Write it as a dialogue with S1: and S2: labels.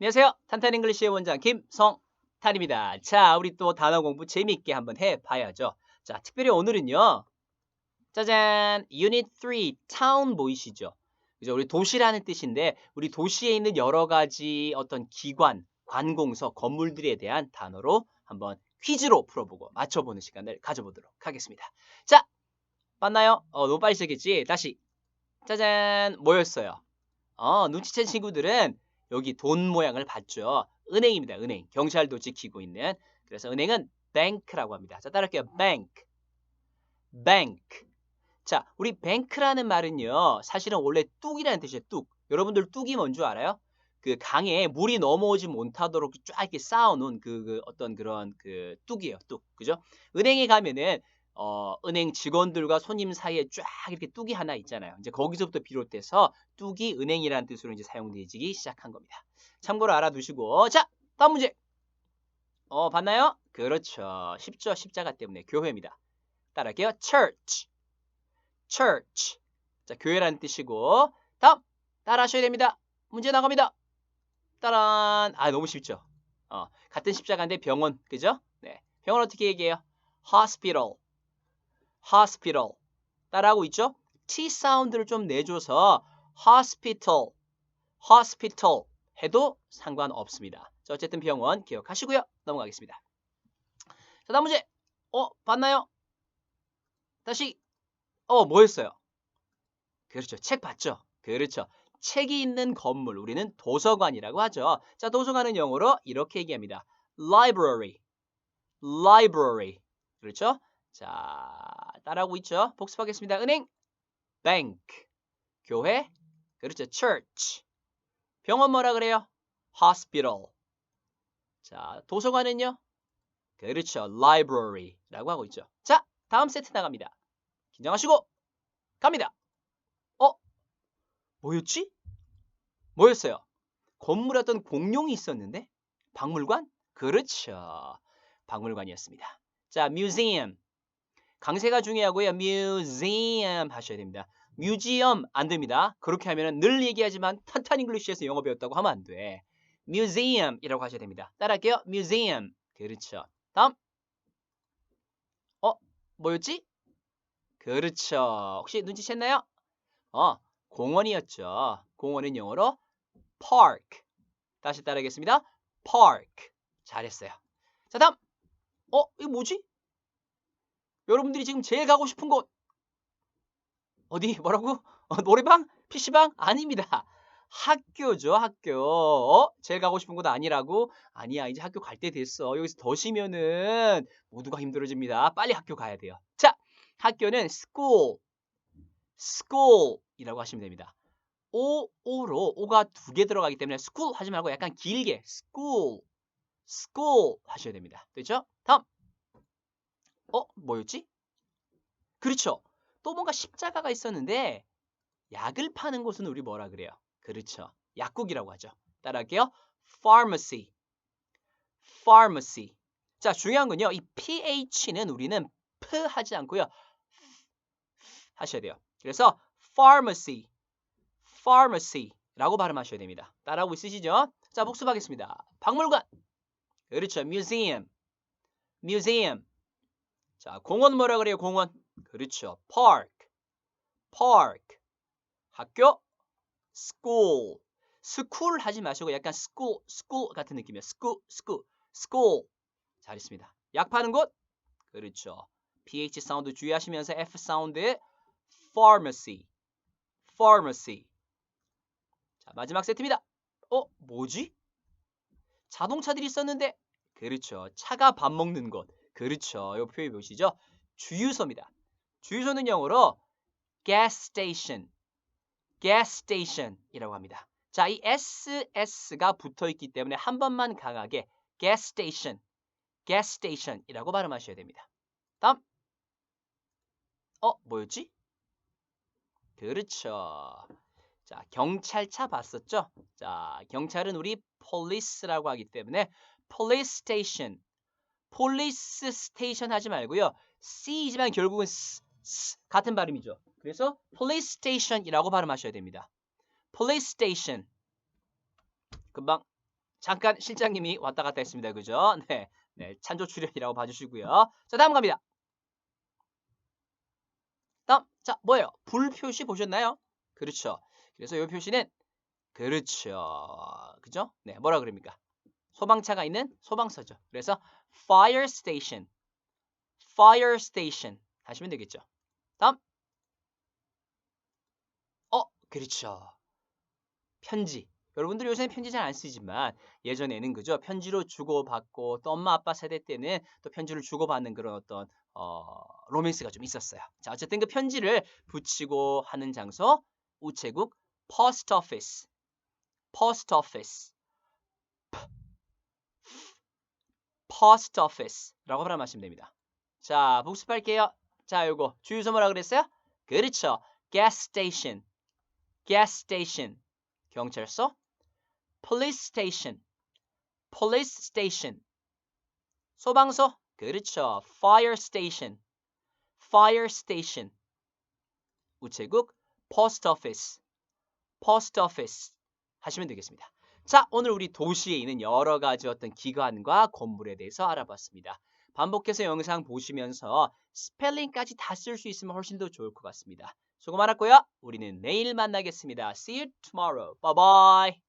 S1: 안녕하세요. 탄탄 잉글리시의 원장 김성탄입니다. 자, 우리 또 단어 공부 재미있게 한번 해봐야죠. 자, 특별히 오늘은요. 짜잔, 유닛 3, town 보이시죠? 그죠? 우리 도시라는 뜻인데 우리 도시에 있는 여러 가지 어떤 기관, 관공서, 건물들에 대한 단어로 한번 퀴즈로 풀어보고 맞춰보는 시간을 가져보도록 하겠습니다. 자, 맞나요? 어, 너무 빨리 시작했지? 다시. 짜잔, 뭐였어요? 어, 눈치챈 친구들은 여기 돈 모양을 봤죠. 은행입니다. 은행. 경찰도 지키고 있는. 그래서 은행은 bank라고 합니다. 자, 따라할게요. bank. bank. 자, 우리 bank라는 말은요. 사실은 원래 뚝이라는 뜻이에요. 뚝. 여러분들 뚝이 뭔 줄 알아요? 그 강에 물이 넘어오지 못하도록 쫙 이렇게 쌓아놓은 그, 그 어떤 그런 그 뚝이에요. 뚝. 그죠? 은행에 가면은 어, 은행 직원들과 손님 사이에 쫙 이렇게 뚝이 하나 있잖아요. 이제 거기서부터 비롯돼서 뚝이 은행이라는 뜻으로 이제 사용되기 시작한 겁니다. 참고로 알아두시고 자 다음 문제. 어 봤나요? 그렇죠. 쉽죠. 십자가 때문에 교회입니다. 따라할게요. church. church. 자 교회라는 뜻이고 다음 따라하셔야 됩니다. 문제 나갑니다. 따란 아 너무 쉽죠. 어 같은 십자가인데 병원 그죠? 네 병원 어떻게 얘기해요? hospital. Hospital 따라하고 있죠? T 사운드를 좀 내줘서 hospital, hospital 해도 상관없습니다. 자, 어쨌든 병원 기억하시고요. 넘어가겠습니다. 자, 다음 문제. 어, 봤나요? 다시. 어, 뭐였어요? 그렇죠. 책 봤죠? 그렇죠. 책이 있는 건물, 우리는 도서관이라고 하죠. 자, 도서관은 영어로 이렇게 얘기합니다. library, library. 그렇죠? 자, 따라하고 있죠? 복습하겠습니다. 은행, bank, 교회, 그렇죠. church, 병원 뭐라 그래요? hospital. 자, 도서관은요? 그렇죠. library라고 하고 있죠. 자, 다음 세트 나갑니다. 긴장하시고 갑니다. 어? 뭐였지? 뭐였어요? 건물에 어떤 공룡이 있었는데? 박물관? 그렇죠. 박물관이었습니다. 자, museum. 강세가 중요하고요. museum 하셔야 됩니다. 뮤지엄 안 됩니다. 그렇게 하면 늘 얘기하지만 탄탄 잉글리시에서 영어 배웠다고 하면 안 돼. museum이라고 하셔야 됩니다. 따라할게요. museum. 그렇죠. 다음. 어? 뭐였지? 그렇죠. 혹시 눈치챘나요? 어, 공원이었죠. 공원은 영어로 park. 다시 따라하겠습니다. park. 잘했어요. 자, 다음. 어, 이거 뭐지? 여러분들이 지금 제일 가고 싶은 곳 어디 뭐라고? 어, 노래방? PC방? 아닙니다. 학교죠, 학교. 어? 제일 가고 싶은 곳 아니라고? 아니야, 이제 학교 갈 때 됐어. 여기서 더 쉬면은 모두가 힘들어집니다. 빨리 학교 가야 돼요. 자, 학교는 school, school이라고 하시면 됩니다. 오, 오로 오가 두 개 들어가기 때문에 school 하지 말고 약간 길게 school, school 하셔야 됩니다. 됐죠? 다음. 어, 뭐였지? 그렇죠. 또 뭔가 십자가가 있었는데 약을 파는 곳은 우리 뭐라 그래요? 그렇죠. 약국이라고 하죠. 따라할게요. pharmacy. pharmacy. 자, 중요한 건요. 이 ph는 우리는 p 하지 않고요. 하셔야 돼요. 그래서 pharmacy. pharmacy라고 발음하셔야 됩니다. 따라하고 있으시죠? 자, 복습하겠습니다. 박물관. 그렇죠. museum. museum. 자, 공원 뭐라 그래요? 공원. 그렇죠. park. park. 학교 school. school 하지 마시고 약간 school, school 같은 느낌이에요. school, school, school. 잘했습니다. 약 파는 곳? 그렇죠. ph 사운드 주의하시면서 f 사운드 pharmacy. pharmacy. 자, 마지막 세트입니다. 어, 뭐지? 자동차들이 있었는데 그렇죠. 차가 밥 먹는 곳. 그렇죠. 이 표현 보시죠. 주유소입니다. 주유소는 영어로 gas station, gas station이라고 합니다. 자, 이 SS가 붙어 있기 때문에 한 번만 강하게 gas station, gas station이라고 발음하셔야 됩니다. 다음. 어, 뭐였지? 그렇죠. 자, 경찰차 봤었죠? 자, 경찰은 우리 police라고 하기 때문에 police station, police station 하지 말고요. C이지만 결국은 S, S, 같은 발음이죠. 그래서 police station이라고 발음하셔야 됩니다. police station. 금방 잠깐 실장님이 왔다 갔다 했습니다. 그죠? 네. 네, 찬조 출연이라고 봐주시고요. 자, 다음 갑니다. 다음, 자, 뭐예요? 불 표시 보셨나요? 그렇죠. 그래서 이 표시는 그렇죠. 그죠? 네, 뭐라 그럽니까? 소방차가 있는 소방서죠. 그래서 fire station, fire station 하시면 되겠죠. 다음, 어, 그렇죠. 편지. 여러분들 요새는 편지 잘 안 쓰지만 예전에는 그죠 편지로 주고받고 또 엄마 아빠 세대 때는 또 편지를 주고받는 그런 어떤 어, 로맨스가 좀 있었어요. 자 어쨌든 그 편지를 붙이고 하는 장소 우체국 post office, post office, post office라고 발음하시면 됩니다. 자 복습할게요. 자 요거 주유소 뭐라 그랬어요? 그렇죠. gas station, gas station 경찰서 police station, police station. 소방서, 그렇죠. fire station, fire station. 우체국, post office, post office 하시면 되겠습니다. 자, 오늘 우리 도시에 있는 여러 가지 어떤 기관과 건물에 대해서 알아봤습니다. 반복해서 영상 보시면서 스펠링까지 다 쓸 수 있으면 훨씬 더 좋을 것 같습니다. 수고 많았고요. 우리는 내일 만나겠습니다. See you tomorrow. Bye bye.